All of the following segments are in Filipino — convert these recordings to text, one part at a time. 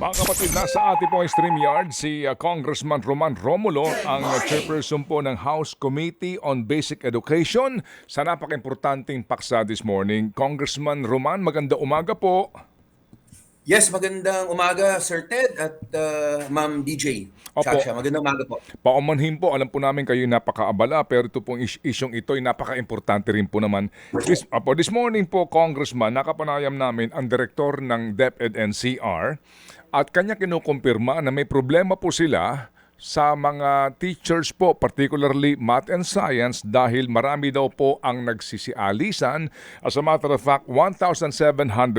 Mga kapatid, nasa ating pong StreamYard si uh, Congressman Roman Romulo, ang uh, chairperson po ng House Committee on Basic Education sa napaka-importanting paksa this morning. Congressman Roman, maganda umaga po. Yes, magandang umaga Sir Ted at uh, Ma'am DJ. Opo. Chacha, magandang umaga po. Paumanhin po, alam po namin kayo napakaabala pero ito pong is- isyong ito ay napaka-importante rin po naman. This, apo, this morning po, Congressman, nakapanayam namin ang direktor ng DepEd NCR at kanya kinukumpirma na may problema po sila sa mga teachers po, particularly math and science dahil marami daw po ang nagsisialisan. As a matter of fact, 1,700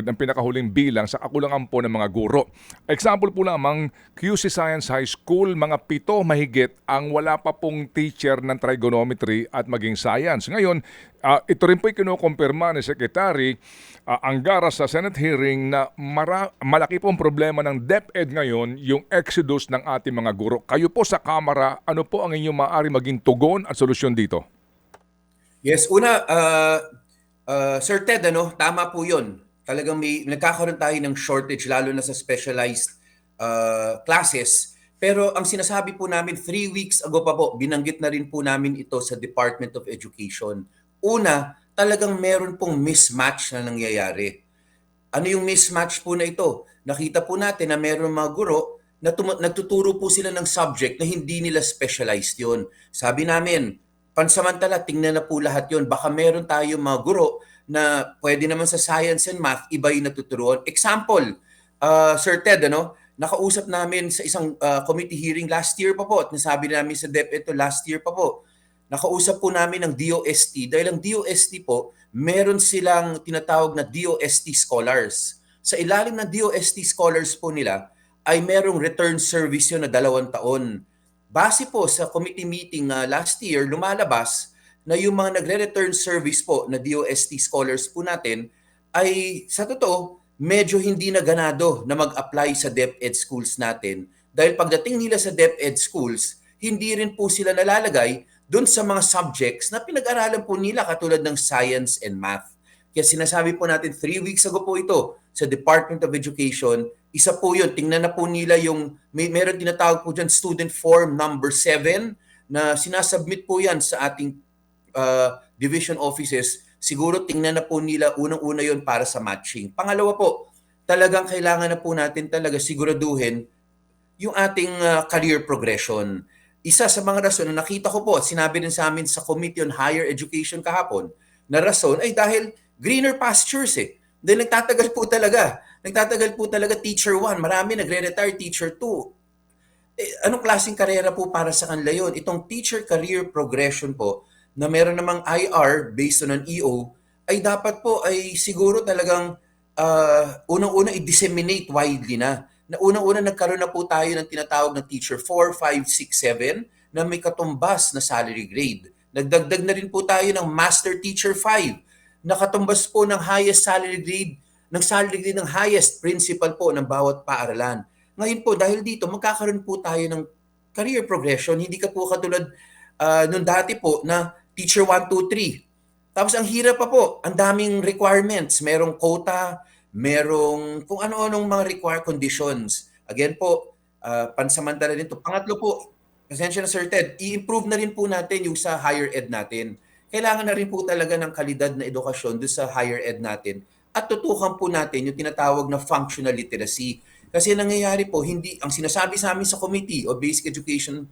ang pinakahuling bilang sa kakulangan po ng mga guro. Example po lamang, QC Science High School, mga pito mahigit ang wala pa pong teacher ng trigonometry at maging science. Ngayon, ah, ito rin po kinukumpirma ni Secretary ah, Angara sa Senate hearing na mara- malaki pong problema ng DepEd ngayon yung exodus ng ating mga guro. Kayo po sa Kamara, ano po ang inyong maaari maging tugon at solusyon dito? Yes, una, uh, uh, Sir Ted, ano, tama po yun. Talagang may, nagkakaroon tayo ng shortage lalo na sa specialized uh, classes. Pero ang sinasabi po namin, three weeks ago pa po, binanggit na rin po namin ito sa Department of Education. Una, talagang meron pong mismatch na nangyayari. Ano yung mismatch po na ito? Nakita po natin na meron mga guro na nagtuturo po sila ng subject na hindi nila specialized yon. Sabi namin, pansamantala, tingnan na po lahat yon. Baka meron tayo mga guro na pwede naman sa science and math, iba yung natuturuan. Example, uh, Sir Ted, ano, nakausap namin sa isang uh, committee hearing last year pa po at nasabi namin sa DepEd ito last year pa po. Nakausap po namin ng DOST dahil ang DOST po, meron silang tinatawag na DOST scholars. Sa ilalim ng DOST scholars po nila ay merong return service yun na dalawang taon. Base po sa committee meeting uh, last year, lumalabas na yung mga nagre-return service po na DOST scholars po natin ay sa totoo, medyo hindi na ganado na mag-apply sa DepEd schools natin dahil pagdating nila sa DepEd schools, hindi rin po sila nalalagay doon sa mga subjects na pinag-aralan po nila katulad ng science and math. Kaya sinasabi po natin, three weeks ago po ito sa Department of Education, isa po yun, tingnan na po nila yung, may meron tinatawag po dyan student form number 7 na sinasubmit po yan sa ating uh, division offices. Siguro tingnan na po nila unang-una yon para sa matching. Pangalawa po, talagang kailangan na po natin talaga siguraduhin yung ating uh, career progression. Isa sa mga rason na nakita ko po at sinabi rin sa amin sa Committee on Higher Education kahapon, na rason ay dahil greener pastures eh. Dahil nagtatagal po talaga. Nagtatagal po talaga teacher 1. Marami nagre-retire teacher 2. Eh, anong klaseng karera po para sa kanila yun? Itong teacher career progression po na meron namang IR based on an EO ay dapat po ay siguro talagang uh, unang-una i-disseminate widely na. Na unang-una nagkaroon na po tayo ng tinatawag na teacher 4, 5, 6, 7 na may katumbas na salary grade. Nagdagdag na rin po tayo ng master teacher 5 na katumbas po ng highest salary grade ng salary grade ng highest principal po ng bawat paaralan. Ngayon po, dahil dito, magkakaroon po tayo ng career progression. Hindi ka po katulad uh, nung dati po na teacher 1, 2, 3. Tapos ang hirap pa po, ang daming requirements. Merong quota, merong kung ano-anong mga required conditions. Again po, uh, pansamantala din to. Pangatlo po, pasensya na Sir Ted, i-improve na rin po natin yung sa higher ed natin. Kailangan na rin po talaga ng kalidad na edukasyon doon sa higher ed natin at tutukan po natin yung tinatawag na functional literacy. Kasi nangyayari po, hindi, ang sinasabi sa amin sa Committee of Basic Education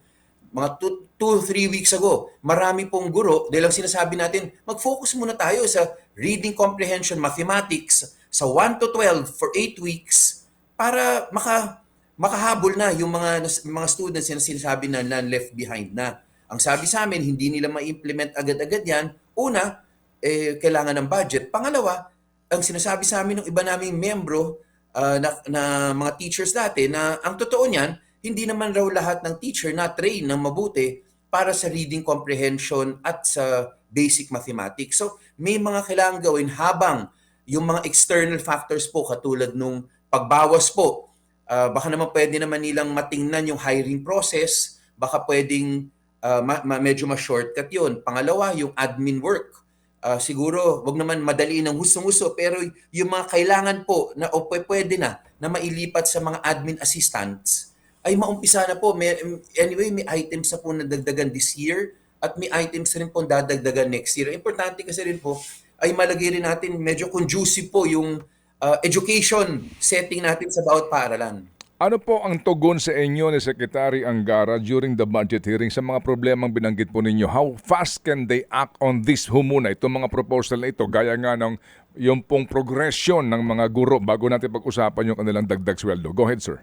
mga 2-3 weeks ago, marami pong guro, dahil ang sinasabi natin, mag-focus muna tayo sa reading comprehension mathematics sa 1 to 12 for 8 weeks para maka, makahabol na yung mga, mga students na sinasabi na, na left behind na. Ang sabi sa amin, hindi nila ma-implement agad-agad yan. Una, eh, kailangan ng budget. Pangalawa, ang sinasabi sa amin ng iba naming membro uh, na, na mga teachers dati na ang totoo niyan, hindi naman raw lahat ng teacher na train ng mabuti para sa reading comprehension at sa basic mathematics. So, may mga kailangan gawin habang yung mga external factors po katulad nung pagbawas po, uh, baka naman pwede naman nilang matingnan yung hiring process, baka pwedeng uh, ma- ma- medyo ma-shortcut yun. Pangalawa, yung admin work uh, siguro wag naman madali ng gustong-gusto pero yung mga kailangan po na o pwede na na mailipat sa mga admin assistants, ay maumpisa na po. May, anyway, may items na po na dagdagan this year at may items rin po dadagdagan next year. Importante kasi rin po ay malagay rin natin medyo conducive po yung uh, education setting natin sa bawat paaralan. Ano po ang tugon sa inyo ni Secretary Angara during the budget hearing sa mga problemang binanggit po ninyo? How fast can they act on this ho muna? Itong mga proposal na ito, gaya nga ng yung pong progression ng mga guro bago natin pag-usapan yung kanilang dagdag sweldo. Go ahead, sir.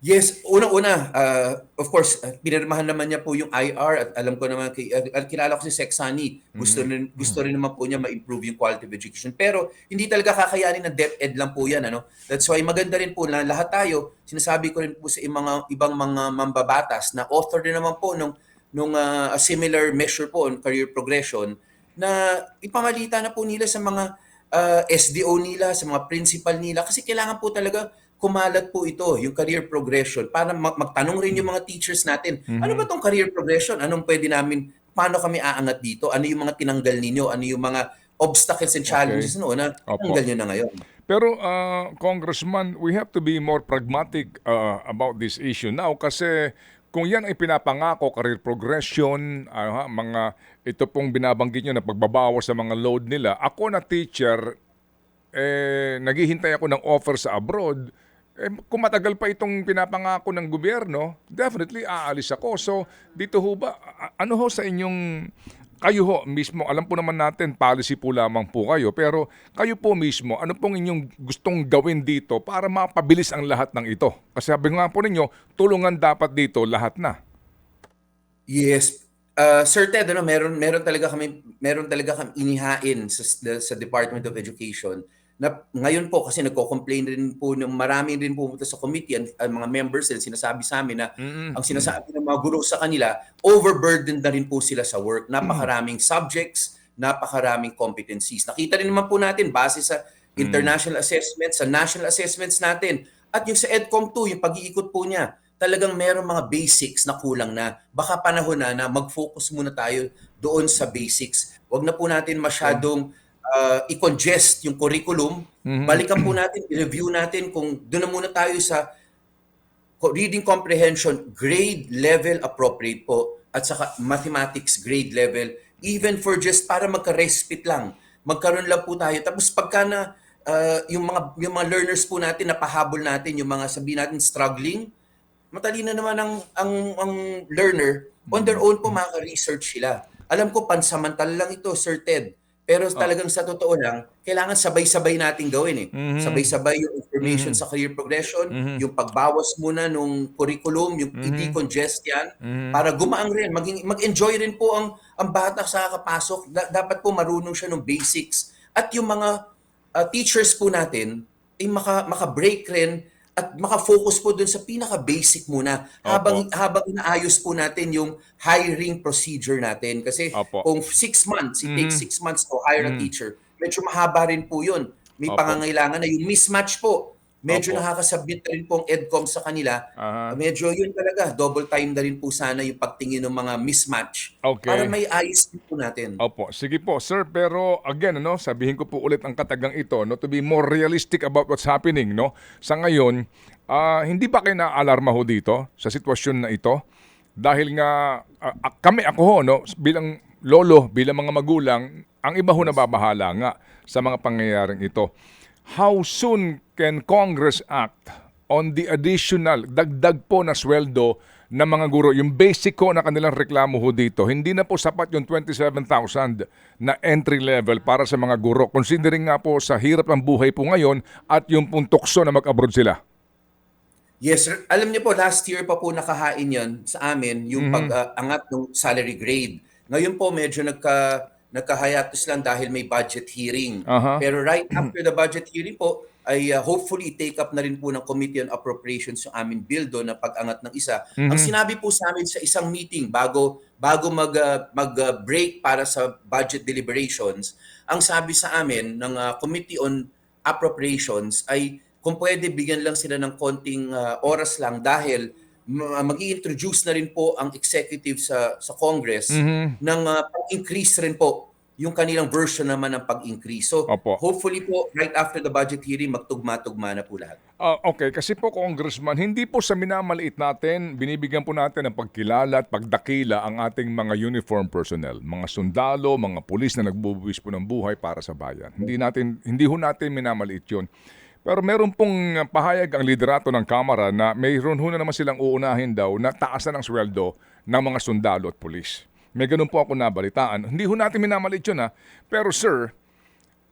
Yes, unang-una, uh, of course, uh, pinirmahan naman niya po yung IR at alam ko naman, kay, uh, kilala ko si Sexani, gusto, rin, gusto rin naman po niya ma-improve yung quality of education. Pero hindi talaga kakayanin ng DepEd lang po yan. Ano? That's why maganda rin po na lahat tayo, sinasabi ko rin po sa mga, ibang mga mambabatas na author din naman po nung, nung uh, a similar measure po on career progression na ipamalita na po nila sa mga uh, SDO nila, sa mga principal nila kasi kailangan po talaga kumalat po ito, yung career progression, para mag- magtanong rin yung mga teachers natin, ano ba tong career progression? Anong pwede namin, paano kami aangat dito? Ano yung mga tinanggal ninyo? Ano yung mga obstacles and challenges noon na Opo. tanggal nyo na ngayon? Pero uh, Congressman, we have to be more pragmatic uh, about this issue now kasi kung yan ay pinapangako, career progression, ha, mga ito pong binabanggit nyo na pagbabawas sa mga load nila, ako na teacher, eh, naghihintay ako ng offer sa abroad, eh, kung matagal pa itong pinapangako ng gobyerno, definitely aalis ako. So, dito ho ba, ano ho sa inyong, kayo ho mismo, alam po naman natin, policy po lamang po kayo, pero kayo po mismo, ano pong inyong gustong gawin dito para mapabilis ang lahat ng ito? Kasi sabi nga po ninyo, tulungan dapat dito lahat na. Yes. Uh, Sir Ted, ano, meron, meron talaga kami, meron talaga kami inihain sa, sa Department of Education na ngayon po kasi nagko-complain rin po ng marami rin pumunta sa committee ang, ang mga members nila sinasabi sa amin na ang sinasabi ng mga guro sa kanila overburdened na rin po sila sa work. Napakaraming subjects napakaraming competencies. Nakita rin naman po natin base sa international assessments sa national assessments natin. At yung sa EDCOM 2 yung pag-iikot po niya talagang meron mga basics na kulang na. Baka panahon na na mag-focus muna tayo doon sa basics. Wag na po natin masyadong uh, i-congest yung curriculum, balikan po natin, i-review natin kung doon na muna tayo sa reading comprehension grade level appropriate po at saka mathematics grade level even for just para magka-respite lang. Magkaroon lang po tayo. Tapos pagka na uh, yung mga yung mga learners po natin napahabol natin yung mga sabi natin struggling, matalino naman ang ang ang learner on their own po makaka-research sila. Alam ko pansamantala lang ito, Sir Ted. Pero talagang sa totoo lang, kailangan sabay-sabay nating gawin eh. Sabay-sabay yung information sa career progression, yung pagbawas muna nung curriculum, yung i-decongest yan, para gumaang rin, maging, mag-enjoy rin po ang, ang bata sa kakapasok. Da- dapat po marunong siya ng basics. At yung mga uh, teachers po natin, ay maka, maka-break rin at maka-focus po dun sa pinaka-basic muna habang habang inaayos po natin yung hiring procedure natin kasi Opo. kung six months, it takes six months to hire a teacher, medyo mahaba rin po yun. May Opo. pangangailangan na yung mismatch po. Medyo Opo. nakakasubmit na rin po ang EDCOM sa kanila. Aha. Medyo yun talaga, double time na rin po sana yung pagtingin ng mga mismatch Okay. para may ayos din po natin. Opo, sige po, sir. Pero again, ano, sabihin ko po ulit ang katagang ito, no, to be more realistic about what's happening, no. Sa ngayon, ah, hindi ba kayo na-alarma ho dito sa sitwasyon na ito? Dahil nga ah, ah, kami ako ho, no, bilang lolo, bilang mga magulang, ang iba ho nababahala nga sa mga pangyayaring ito. How soon can Congress act on the additional, dagdag po na sweldo ng mga guro, yung basic ko na kanilang reklamo ho dito, hindi na po sapat yung 27,000 na entry level para sa mga guro. Considering nga po sa hirap ng buhay po ngayon at yung pong tukso na mag-abroad sila. Yes, sir. Alam niyo po, last year pa po nakahain yon sa amin, yung pag-angat ng salary grade. Ngayon po, medyo nagka, nagkahayatos lang dahil may budget hearing. Aha. Pero right after the budget hearing po, ay uh, hopefully take up na rin po ng Committee on Appropriations yung aming bill doon na pag-angat ng isa. Ang sinabi po sa amin sa isang meeting bago bago mag uh, mag uh, break para sa budget deliberations, ang sabi sa amin ng uh, Committee on Appropriations ay kung pwede bigyan lang sila ng konting uh, oras lang dahil mag introduce na rin po ang executive sa sa Congress ng uh, pang-increase rin po yung kanilang version naman ng pag-increase. So, Opo. hopefully po, right after the budget hearing, magtugma-tugma na po lahat. Ah, okay, kasi po Congressman, hindi po sa minamaliit natin, binibigyan po natin ng pagkilala at pagdakila ang ating mga uniform personnel, mga sundalo, mga pulis na nagbubuwis po ng buhay para sa bayan. Hindi natin hindi ho natin minamaliit 'yon. Pero meron pong pahayag ang liderato ng Kamara na mayroon ho na naman silang uunahin daw na taasan ang sweldo ng mga sundalo at pulis. May ganun po ako nabalitaan. Hindi ho natin minamaliit yun ha. Pero sir,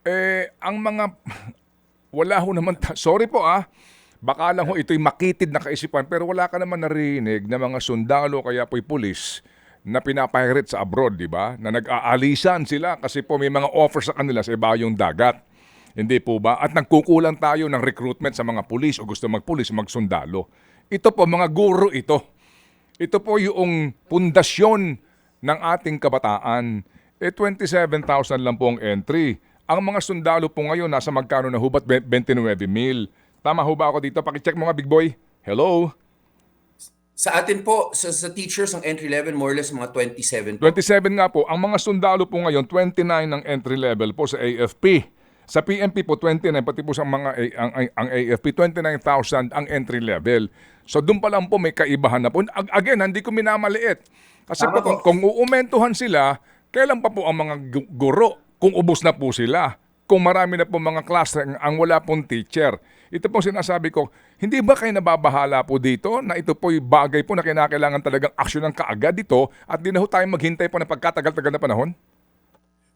eh, ang mga wala ho naman, sorry po ah, baka lang ho ito'y makitid na kaisipan pero wala ka naman narinig na mga sundalo kaya po'y pulis na pinapahirate sa abroad, di ba? Na nag-aalisan sila kasi po may mga offer sa kanila sa ibayong dagat. Hindi po ba? At nagkukulang tayo ng recruitment sa mga pulis o gusto magpulis, magsundalo. Ito po, mga guro ito. Ito po yung pundasyon ng ating kabataan. Eh, 27,000 lang po ang entry. Ang mga sundalo po ngayon, nasa magkano na hubat? 29 mil. Tama ho ba ako dito? Pakicheck mo nga, big boy. Hello? Sa atin po, sa, sa teachers, ang entry level, more or less mga 27 po. 27 nga po. Ang mga sundalo po ngayon, 29 ang entry level po sa AFP. Sa PNP po, 29. Pati po sa mga ang, ang, ang AFP, 29,000 ang entry level. So doon pa lang po may kaibahan na po. Ag- Again, hindi ko minamaliit. Kasi Tama po, kung, kung uumentuhan sila, kailan pa po ang mga gu- guro? Kung ubos na po sila. Kung marami na po mga klase ang, ang wala pong teacher. Ito po sinasabi ko, hindi ba kayo nababahala po dito na ito po yung bagay po na kinakailangan talagang aksyon ng kaagad dito at di na ho tayo maghintay po ng pagkatagal-tagal na panahon?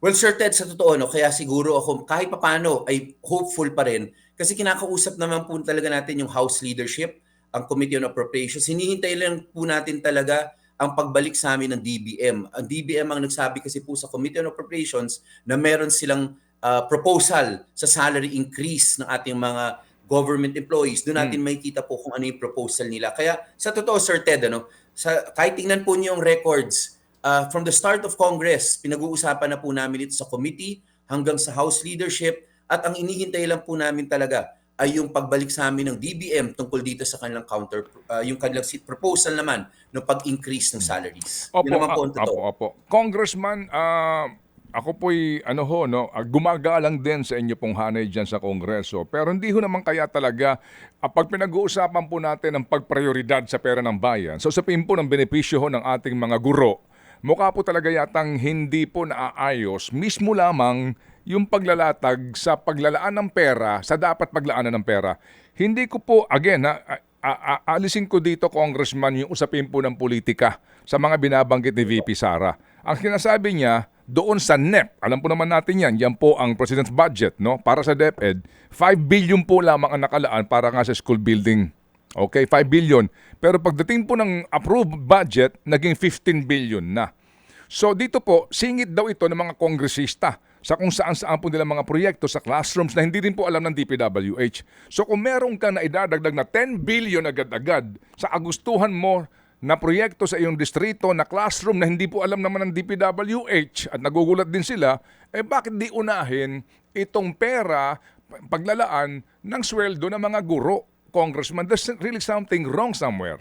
Well, Sir Ted, sa totoo, no, kaya siguro ako kahit papano ay hopeful pa rin kasi kinakausap naman po talaga natin yung House leadership, ang Committee on Appropriations. Hinihintay lang po natin talaga ang pagbalik sa amin ng DBM. Ang DBM ang nagsabi kasi po sa Committee on Appropriations na meron silang ah, proposal sa salary increase ng ating mga government employees. Doon natin makikita po kung ano yung proposal nila. Kaya sa totoo, Sir Ted, ano, sa, kahit tingnan po niyo yung records, uh, from the start of Congress, pinag-uusapan na po namin ito sa committee hanggang sa House leadership at ang inihintay lang po namin talaga ay yung pagbalik sa amin ng DBM tungkol dito sa kanilang counter, uh, yung kanilang proposal naman ng pag-increase ng salaries. Yun naman po ang ah, totoo. opo, opo. Congressman, ah, ako po'y ano ho, no, gumagalang din sa inyo pong hanay dyan sa Kongreso. Pero hindi ho naman kaya talaga, pag pinag-uusapan po natin ang pagprioridad sa pera ng bayan, so sa po ng benepisyo ho ng ating mga guro, mukha po talaga yatang hindi po naaayos, mismo lamang yung paglalatag sa paglalaan ng pera, sa dapat paglaanan ng pera. Hindi ko po, again, ha, a- a- a- alisin ko dito, Congressman, yung usapin po ng politika sa mga binabanggit ni VP Sara. Ang sinasabi niya, doon sa NEP, alam po naman natin yan, yan po ang President's budget, no? Para sa DepEd, 5 billion po lamang ang nakalaan para nga sa school building. Okay, 5 billion. Pero pagdating po ng approved budget, naging 15 billion na. So dito po, singit daw ito ng mga kongresista sa kung saan saan po nila mga proyekto sa classrooms na hindi rin po alam ng DPWH. So kung meron ka na idadagdag na 10 billion agad-agad sa agustuhan mo na proyekto sa iyong distrito na classroom na hindi po alam naman ng DPWH at nagugulat din sila, eh bakit di unahin itong pera, paglalaan ng sweldo ng mga guro, congressman? There's really something wrong somewhere.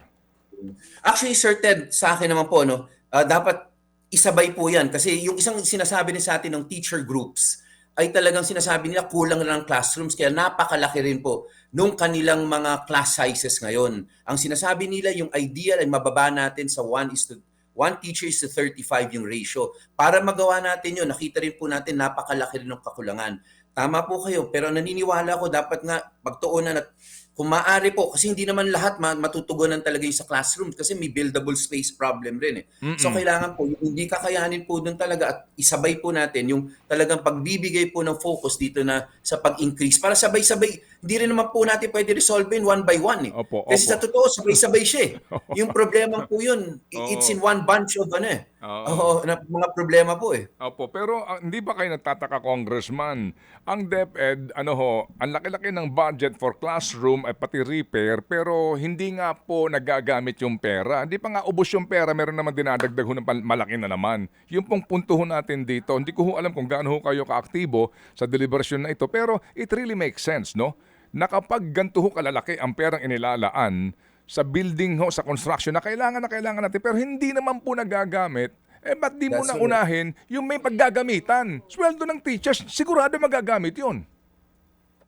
Actually, Sir Ted, sa akin naman po, no, ah, dapat isabay po yan. Kasi yung isang sinasabi din sa atin ng teacher groups ay talagang sinasabi nila kulang na ng classrooms. Kaya napakalaki rin po nung kanilang mga class sizes ngayon. Ang sinasabi nila, yung ideal ay mababa natin sa 1 is to one teacher is to 35 yung ratio. Para magawa natin yun, nakita rin po natin napakalaki rin ng kakulangan. Tama po kayo, pero naniniwala ko dapat nga pagtuunan at kung maaari po, kasi hindi naman lahat ma- matutugunan talaga yung sa classroom kasi may buildable space problem rin eh. So kailangan po, yung hindi kakayanin po doon talaga at isabay po natin yung talagang pagbibigay po ng focus dito na sa pag-increase. Para sabay-sabay, hindi rin naman po natin pwede resolve yun one by one eh. Opo, kasi opo. sa totoo, sabay-sabay siya eh. Yung problema po yun, it's in one bunch of ano eh. Oo. Na, mga problema po eh. Opo, pero ah, hindi ba kayo nagtataka, Congressman? Ang DepEd, ano ho, ang laki-laki ng budget for classroom at pati repair, pero hindi nga po nagagamit yung pera. Hindi pa nga ubos yung pera, meron naman dinadagdag ho ng malaki na naman. Yung pong punto ho natin dito, hindi ko ho alam kung gaano ho kayo kaaktibo sa deliberasyon na ito, pero it really makes sense, no? Na kapag ganito ho kalalaki ang perang inilalaan sa building ho, sa construction na kailangan na kailangan natin, pero hindi naman po nagagamit, Eh, ba't di mo That's na right. unahin yung may paggagamitan? Sweldo ng teachers, sigurado magagamit yun.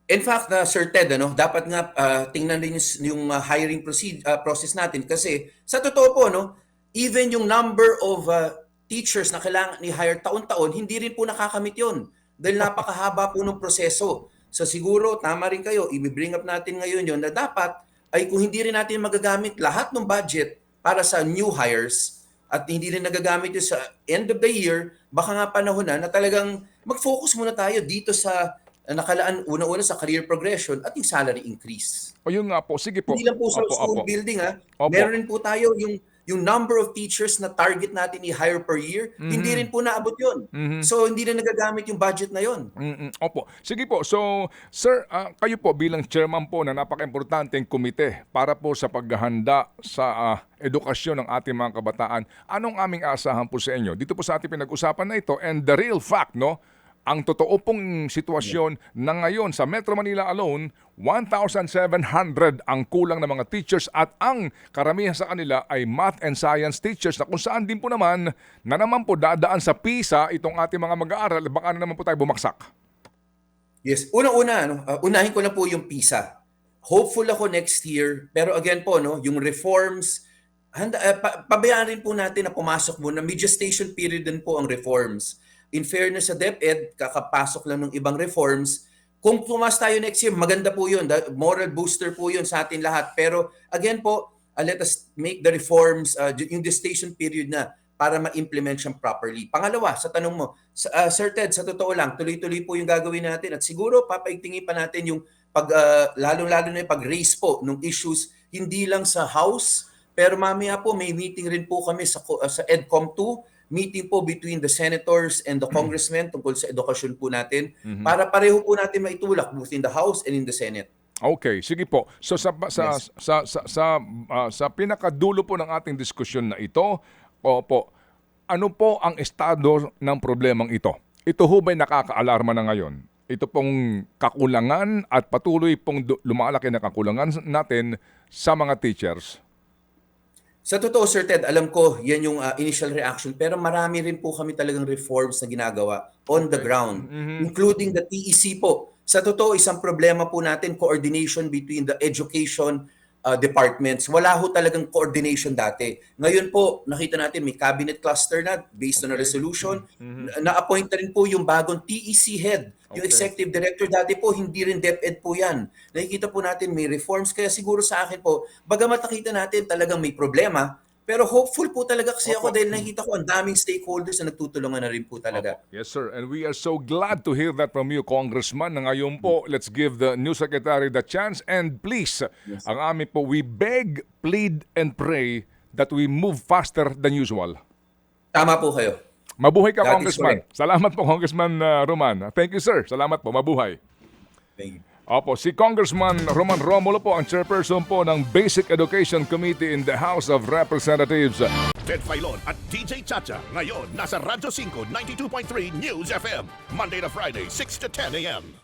In fact, uh, Sir Ted, ano, dapat nga uh, tingnan din yung, yung uh, hiring proceed, uh, process natin kasi sa totoo po, no, even yung number of uh, teachers na kailangan ni-hire taon-taon, hindi rin po nakakamit yon dahil napakahaba po ng proseso. So siguro, tama rin kayo, i-bring up natin ngayon yon na dapat ay kung hindi rin natin magagamit lahat ng budget para sa new hires at hindi rin nagagamit yun sa end of the year, baka nga panahon na na talagang mag-focus muna tayo dito sa nakalaan una-una sa career progression at yung salary increase. O yun nga po, sige po. Hindi lang po sa Opo, school opo. building ha. Opo. Meron rin po tayo yung yung number of teachers na target natin i-hire per year, Mhm. hindi rin po naabot yun. So hindi na nagagamit yung budget na yun. Mm-mm. Opo. Sige po. So, sir, ah, kayo po bilang chairman po na napaka-importanteng komite para po sa paghahanda sa ah, edukasyon ng ating mga kabataan, anong aming asahan po sa inyo? Dito po sa ating pinag-usapan na ito and the real fact, no? Ang totoo pong sitwasyon na ngayon sa Metro Manila alone, 1,700 ang kulang ng mga teachers at ang karamihan sa kanila ay math and science teachers na kung saan din po naman na naman po dadaan sa PISA itong ating mga mag-aaral, baka na naman po tayo bumaksak. Yes. Unang-una, ano, uh, unahin ko na po yung PISA. Hopeful ako next year, pero again po, no, yung reforms, handa, uh, pa- pabayaan rin po natin na pumasok muna. Media station period din po ang reforms. In fairness sa DepEd, kakapasok lang ng ibang reforms. Kung pumas tayo next year, maganda po yun. Da- Moral booster po yun sa atin lahat. Pero again po, uh, let us make the reforms, uh, yung gestation period na para ma-implement siyang properly. Pangalawa, sa tanong mo, sa, uh, Sir Ted, sa totoo lang, tuloy-tuloy po yung gagawin natin at siguro papaigtingin pa natin yung pag uh, lalo-lalo na yung pag-raise po ng issues hindi lang sa House, pero mamaya po may meeting rin po kami sa uh, sa EDCOM 2, meeting po between the senators and the congressmen tungkol sa edukasyon po natin para pareho po natin maitulak both in the House and in the Senate. Okay, sige po. So sa sa Yes. sa sa sa, ah, sa pinakadulo po ng ating diskusyon na ito, opo, ano po ang estado ng problemang ito? Ito ho ba'y nakakaalarma na ngayon? Ito pong kakulangan at patuloy pong lumalaki na kakulangan natin sa mga teachers. Sa totoo, Sir Ted, alam ko yan yung uh, initial reaction pero marami rin po kami talagang reforms na ginagawa on the ground, including the TEC po. Sa totoo, isang problema po natin, coordination between the education uh, departments. Wala ho talagang coordination dati. Ngayon po, nakita natin may cabinet cluster na based on a resolution. Na- Na-appoint na rin po yung bagong TEC head. Yung Okay. executive director dati po, hindi rin DepEd po yan. Nakikita po natin may reforms. Kaya siguro sa akin po, bagamat nakita natin talagang may problema, pero hopeful po talaga kasi ako Opo. dahil nakikita ko ang daming stakeholders na nagtutulungan na rin po talaga. Opo. Yes, sir. And we are so glad to hear that from you, Congressman. Na ngayon po, let's give the new secretary the chance. And please, ang amin po, we beg, plead, and pray that we move faster than usual. Tama po kayo. Mabuhay ka, That Congressman. Salamat po, Congressman uh, Roman. Thank you, sir. Salamat po. Mabuhay. Thank you. Opo, si Congressman Roman Romulo po ang chairperson po ng Basic Education Committee in the House of Representatives. Ted Filon at DJ Chacha. Ngayon, nasa Radyo 5, 92.3 News FM. Monday to Friday, 6 to 10 a.m.